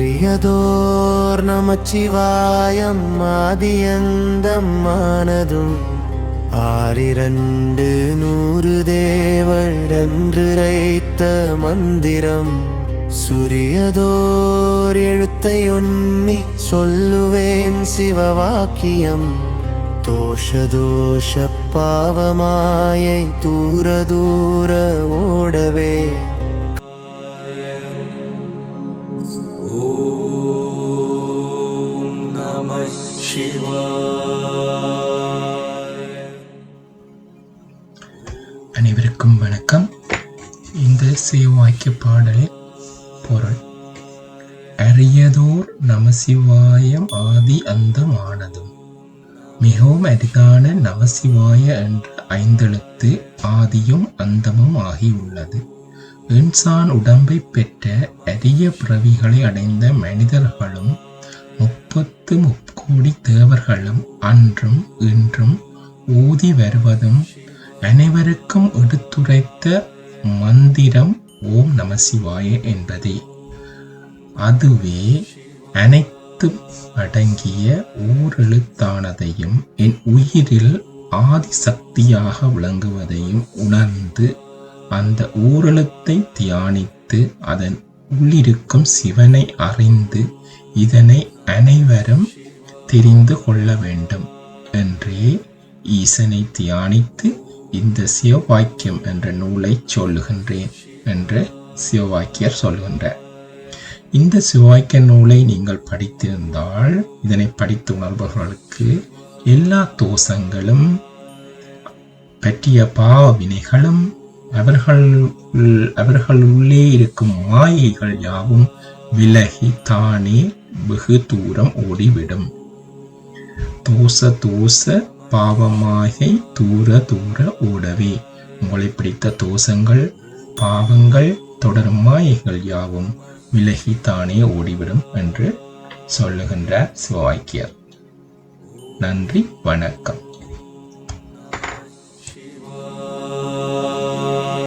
அரியதோர் நமச்சிவாயம் ஆதியந்தம்மானதும் ஆறிரண்டு நூறு தேவழன்றுரைத்த மந்திரம் சுரியதோர் எழுத்தையொன்னி சொல்லுவேன் சிவவாக்கியம். தோஷதோஷ பாவமாயை தூர தூர ஓடவே அனைவருக்கும் வணக்கம். இந்த சேவாக்கிய பாடலின் பொருள் அரியதோர் நமசிவாயம் ஆதி அந்தமானதும் மிகவும் அரிதான நமசிவாய என்ற ஐந்தெழுத்து ஆதியும் அந்தமும் ஆகியுள்ளது. இன்சான் உடம்பை பெற்ற அரிய பிறவிகளை அடைந்த மனிதர்களும் முப்பத்து முக்கோடி தேவர்களும் அன்றும் இன்றும் ஊதி வருவதும் அனைவருக்கும் எடுத்துரைத்த மந்திரம் ஓம் நம சிவாய என்பதே. அதுவே அனைத்தும் அடங்கிய ஓரெழுத்தானதையும் என் உயிரில் ஆதி சக்தியாக விளங்குவதையும் உணர்ந்து அந்த ஓரெழுத்தை தியானித்து அதன் உள்ளிருக்கும் சிவனை அறிந்து இதனை அனைவரும் தெரிந்து கொள்ள வேண்டும் என்றே ஈசனை தியானித்து இந்த சிவவாக்கியம் என்ற நூலை சொல்லுகின்றேன் என்று சிவவாக்கியர் சொல்கின்றார். இந்த சிவாக்கிய நூலை நீங்கள் படித்திருந்தால் இதனை படித்து உணர்பவர்களுக்கு எல்லா தோஷங்களும் பற்றிய பாவ வினைகளும் அவர்கள் அவர்களுள்ளே இருக்கும் மாயைகள் யாவும் விலகி தானே வெகு தூரம் ஓடிவிடும். தோச தோச பாவமாகை தூர தூர ஓடவே. உங்களை பிடித்த தோஷங்கள் பாவங்கள் தொடரும் மாயைகள் யாவும் விலகி தானே ஓடிவிடும் என்று சொல்லுகின்றார் சிவவாக்கியர் நன்றி வணக்கம்.